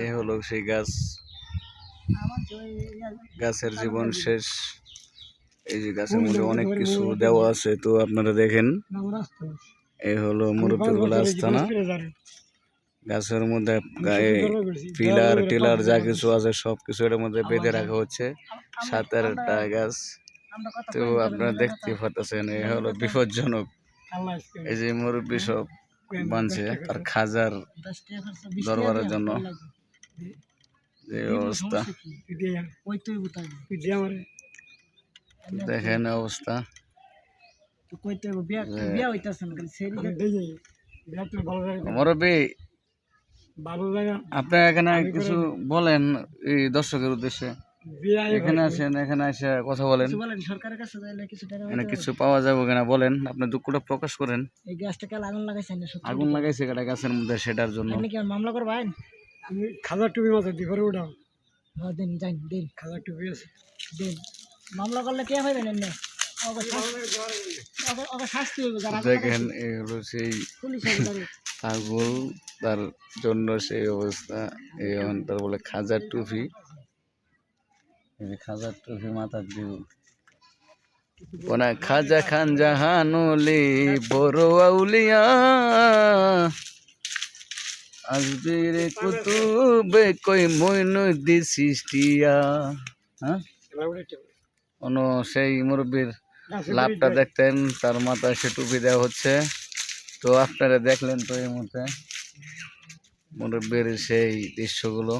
এই হলো সেই গাছ। গাছের জীবন শেষ। এই যে গাছের মধ্যে অনেক কিছু দেওয়া আছে তো আপনারা দেখেন। এই হলো মুরব্বীর বলে আস্তানা। গাছের মধ্যে গায়ে পিলার টিলার যা কিছু আছে সব কিছু এর মধ্যে বেঁধে রাখা হচ্ছে। সাতের একটা গাছ। তো আপনারা দেখতে পাচ্ছেন এই হলো বিপজ্জনক। এই যে মুরব্বী সব বানছে আর খাজার দরবারের জন্য। যে অবস্থা। দেখেন অবস্থা। তো কইতে হবে বিয়া যে- বিয়া হইতাছে না খালি সেরি আমি দিয়ে যাই বিরাট ভালো জায়গা মুরব্বী ভালো জায়গা। আপনি এখানে কিছু বলেন এই দর্শকের উদ্দেশ্যে। এখানে আসেন এখানে এসে কথা বলেন। কিছু বলেন সরকারের কাছে কিছু টাকা এখানে কিছু পাওয়া যাবে কিনা বলেন আপনি দুঃখটা প্রকাশ করেন। এই গাছটা কাল আগুন লাগাইছেন না আগুন লাগাইছে কাটা গাছের মধ্যে সেটার জন্য। আপনি কি মামলা করবেন? আমি খাজার টুপি মাথা ঘরে উঠাও। হ্যাঁ দিন যাই দিন। খাজার টুপি আছে। দিন। মামলা করলে কে হইবেন এমনি? দেখেন। সেই তারে। পাগল তার জন্য সেই অবস্থা। এই তার বলে খাজার টুপি। খাজার টুপি মাথার দিব খাজা খান জাহানুলি বড় আউলিয়া। আজবির কুতুবে কই মইনুদ্দি সৃষ্টিয়া। হ্যাঁ? কোন সেই মুরব্বীর লাভটা দেখতেন, তার মাথায় সে টুপি দেওয়া হচ্ছে। তো আপনারা দেখলেন তো এই মুহূর্তে মুরব্বীর সেই দৃশ্যগুলো।